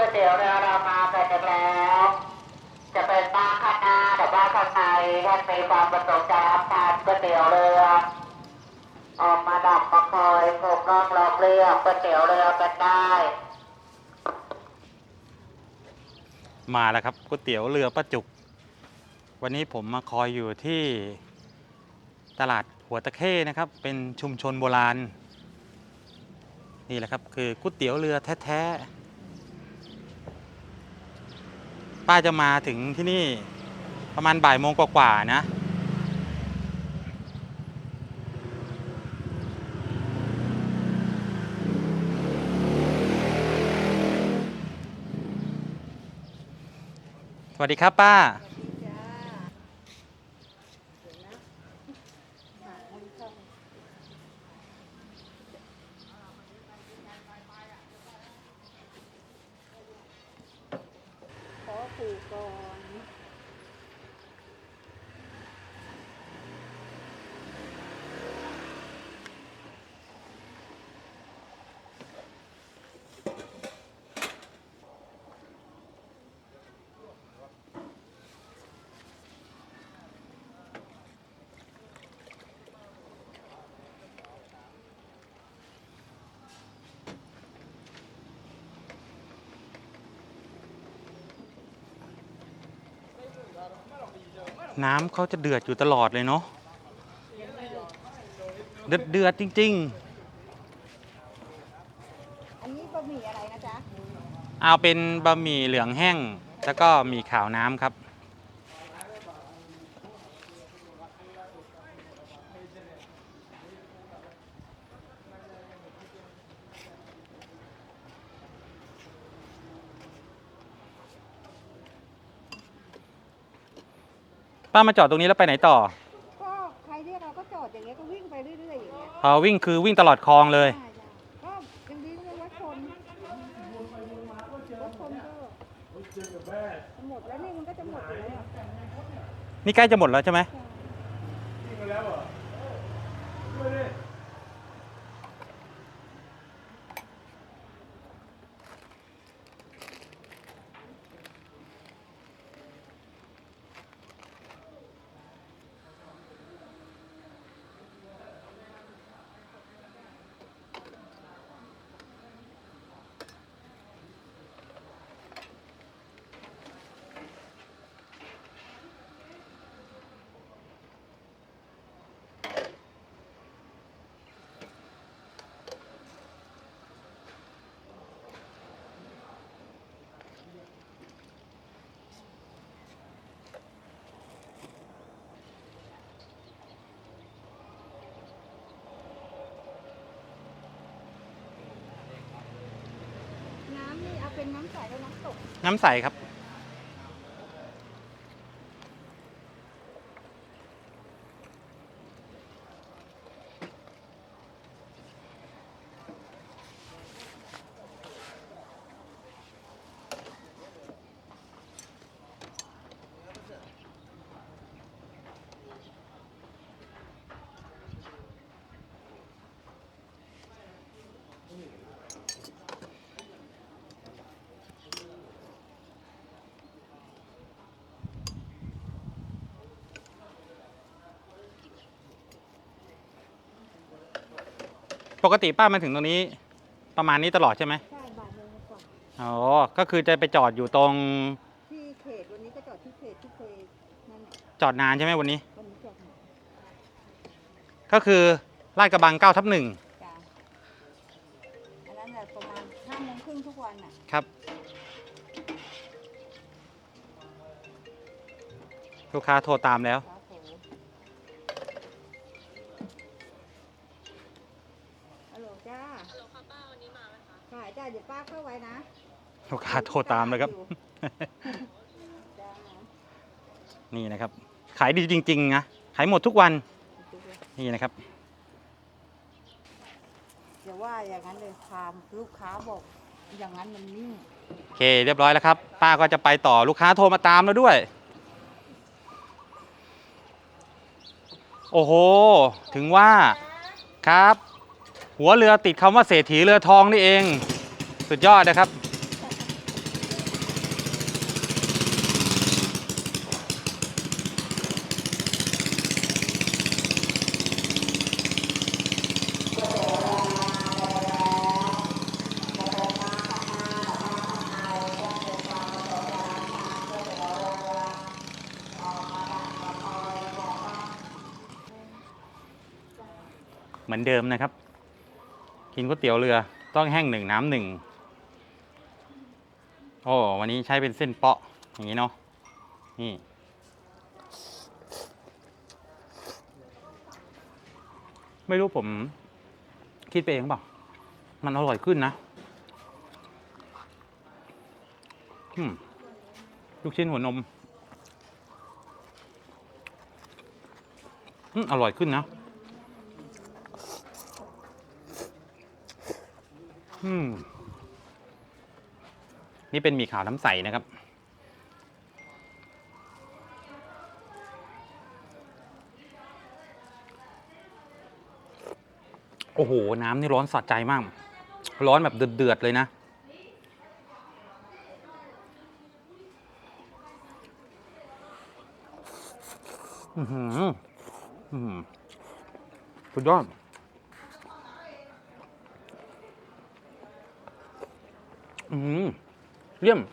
ก๋วยเตี๋ยวเรือเรามาเสร็จแล้ว จะเป็นบ้านข้างหน้าหรือบ้านข้างในท่านมีความประสงค์จะรับทานก๋วยเตี๋ยวเรือ ออกมาดักมาคอยกบน้องรองเรียกก๋วยเตี๋ยวเรือกันได้มาแล้วครับก๋วยเตี๋ยวเรือป้าจุก วันนี้ผมมาคอยอยู่ที่ตลาดหัวตะเข้นะครับ เป็นชุมชนโบราณ นี่แหละครับคือก๋วยเตี๋ยวเรือแท้ๆ ป้าจะมาถึงที่นี่ประมาณบ่ายโมงกว่าๆนะ สวัสดีครับป้า ขอปู่ ก่อน น้ำเขาจะเดือดอยู่ตลอดเลยเนาะเดือดเดือดจริง อันนี้บะหมี่อะไรนะจ๊ะ ๆ เอาเป็นบะหมี่เหลืองแห้ง แล้วก็หมีขาวน้ำครับ ป้ามาจอดตรงนี้แล้วไปไหนต่อก็ใครเรียกเราก็จอดอย่างเงี้ยก็วิ่งไปเรื่อยๆอย่างเงี้ยพอวิ่งคือวิ่งตลอดคลองเลย ใช่จ้ะก็ยังดีไม่วัดชนวัดชนก็หมดแล้วนี่มันก็จะหมดอยู่แล้วอะนี่ใกล้จะหมดแล้วใช่ไหมน้ำนี่ เป็นน้ำใสแล้วน้ำตก น้ำใสครับ ปกติป้ามาถึงตรงนี้ ประมาณนี้ตลอดใช่ไหมใช่บ่ายโมงกว่าอ๋อ ก็คือจะไปจอดอยู่ตรง ที่เขตวันนี้ก็จอดที่เขตที่เคยนั่นน่ะจอดนานใช่ไหมวันนี้ วันนี้จอดหมดก็คือลาดกระบัง9ทับหนึ่งจ้ะอันนั้นแหละประมาณห้าโมงครึ่งทุกวันน่ะครับ ลูกค้าโทรตามแล้วครั เดี๋ยวป้าเข้าไว้นะลูกค้าโทรตามแล้วครับจ้านี่นะครับ ขายดีจริงๆนะขายหมดทุกวันนี่นะครับอย่าว่าอย่างนั้นเลยคามลูกค้าบอกอย่างนั้นมันนิ่งโอเค เรียบร้อยแล้วครับ ป้าก็จะไปต่อลูกค้าโทรมาตามแล้วด้วย โอ้โห ถึงว่าครับ หัวเรือติดคำว่าเศรษฐีเรือทองนี่เอง สุดยอดนะครับ เหมือนเดิมนะครับ กินก๋วยเตี๋ยวเรือต้องแห้งหนึ่งน้ำหนึ่ง อ้วันนี้ใช้เป็นเส้นเปาะอย่างนี้เนาะนี่ไม่รู้ผม คิดไปเองเปล่ามันอร่อยขึ้นนะลูกชิ้นหัวนมอืมอร่อยขึ้นนะ อืม นี่เป็นหมี่ขาวน้ำใสนะครับ โอ้โห น้ำนี่ร้อนสะใจมาก ร้อนแบบเดือดๆเลยนะ อือหืออือสุดยอดอือ Лем,